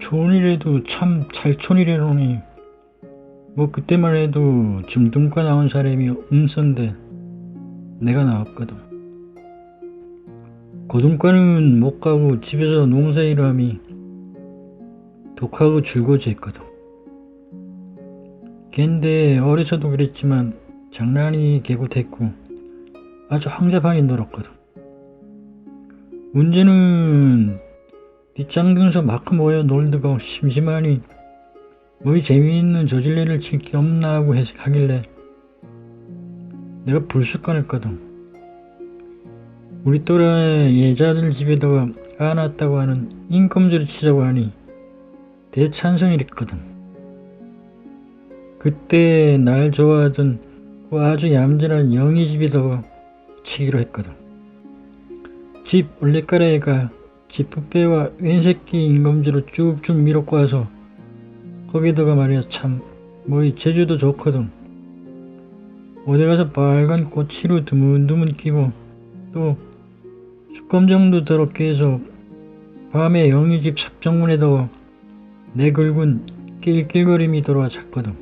좋은 일에도 참 잘촌이래노니 뭐 그때만 해도 짐둥과 나온 사람이 음선데 내가 나왔거든. 고등과는 못 가고 집에서 농사일을 하미 독하고 즐거워졌거든. 걘데 어려서도 그랬지만 장난이 개고됐고 아주 황잡하게 놀았거든. 문제는 뒷장등서 마크 모여 놀다가 심심하니 뭐이 재미있는 저질레를 칠 게 없나 하고 해- 하길래 내가 불쑥 꺼냈거든. 우리 또래 예자들 집에다가 안았다고 하는 인컴즈를 치자고 하니 대찬성이랬거든. 그때 날 좋아하던 그 아주 얌전한 영희 집에다가 치기로 했거든. 집 올레가래가 지프배와 왼새끼 인검지로 쭉쭉 밀어고 와서 거기다가 말이야 참 뭐이 제주도 좋거든. 어디 가서 빨간 꼬치로 드문드문 끼고 또 숙검정도 더럽게 해서 밤에 영희 집 삽정문에다가 내 긁은 낄낄거림이 돌아와 잤거든.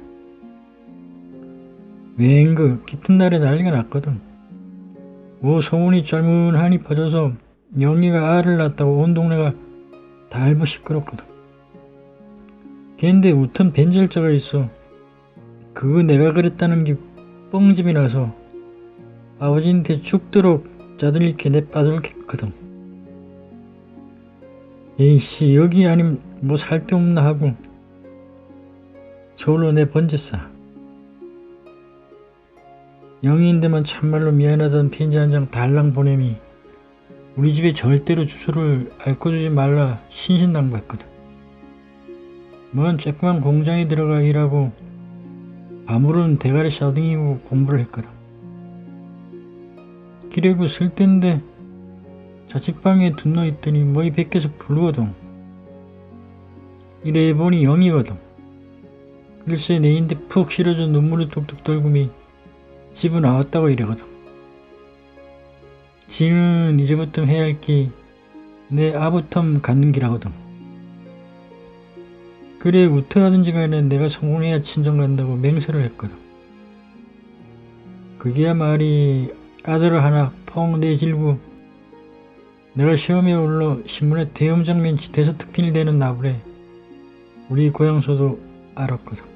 왠그 깊은 날에 난리가 났거든. 뭐 소문이 짤문하니 퍼져서 영희가 알을 낳았다고 온 동네가 다 알고 시끄럽거든. 걔인데 우턴 벤절자가 있어. 그거 내가 그랬다는 게 뻥집이 나서 아버지한테 죽도록 짜들리게 내빠들겠거든. 에이씨 여기 아님 뭐살 데 없나 하고 저울로 내 번졌어. 영희인데만 참말로 미안하던 편지 한 장 달랑 보냄이 우리 집에 절대로 주소를 알려주지 말라 신신당부했거든. 뭔 쬐끄만 공장에 들어가 일하고 아무런 대가리 샤딩이고 공부를 했거든. 기레고 쓸 때인데 자취방에 둔너 있더니 뭐이 밖에서 부르거든. 이래 보니 영이거든. 글쎄 내 인데 푹 실어져 눈물을 뚝뚝 떨구미 집은 나왔다고 이래거든. 지는 이제부터 해야 할 게 내 아부텀 갖는 기라거든. 그래 우트하든지 간에 내가 성공해야 친정 간다고 맹세를 했거든. 그게야 말이 아들을 하나 펑 내질고 내가 시험에 올라 신문에 대음장면 돼서 특필되는 나불에 우리 고향서도 알았거든.